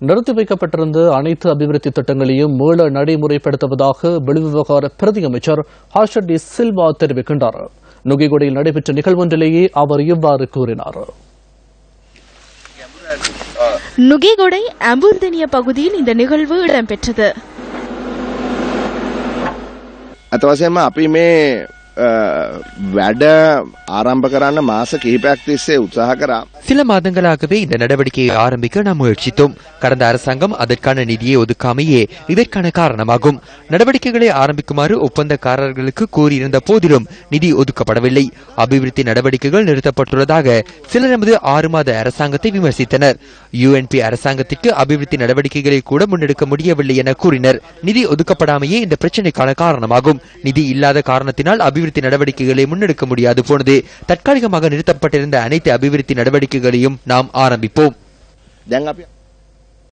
நிறுத்தி வைக்கப்பட்டிருந்த அனைத்து அபிவிருத்தி திட்டங்களையும் மீள நடைமுறைப்படுத்துவதாக வெளிவிவகார பிரதி அமைச்சர் ஹாஷர் டி சில்வா தெரிவிக்கின்றார். நுகிகுடையில் நடைபெற்ற நிகழ்வொன்றிலேயே அவர் இவ்வாறு கூறினார். நுகிகுடை அம்பூர்தனிய பகுதியில் இந்த நிகழ்வு இடம்பெற்றது. அத்த அப்பயுமே වැඩ ආරම්භ කරන්න මාස කිහිපයක් තිස්සේ උත්සාහ කරා சில மாதங்களாகவே இந்த நடவடிக்கையை ஆரம்பிக்க நாம் முயற்சித்தோம் கடந்த அரசாங்கம் அதற்கான நிதியை ஒதுக்காமையே இதற்கான காரணமாகும் நடவடிக்கைகளை ஆரம்பிக்குமாறு ஒப்பந்தக்காரர்களுக்கு கூறியிருந்த போதிலும் நிதி ஒதுக்கப்படவில்லை அபிவிருத்தி நடவடிக்கைகள் நிறுத்தப்பட்டுள்ளதாக சிலர் நமது ஆறு மாத அரசாங்கத்தை விமர்சித்தனர் யுஎன்பி அரசாங்கத்திற்கு அபிவிருத்தி நடவடிக்கைகளை கூட முன்னெடுக்க முடியவில்லை என கூறினர் நிதி ஒதுக்கப்படாமையே இந்த பிரச்சினைக்கான காரணமாகும் நிதி இல்லாத காரணத்தினால் அபிவிருத்தி அபிவிருத்தி நடவடிக்கைகளை முன்னெடுக்க முடியாது போனது. தற்காலிகமாக நிறுத்தப்பட்டிருந்த அனைத்து அபிவிருத்தி நடவடிக்கைகளையும் நாம் ஆரம்பிப்போம்.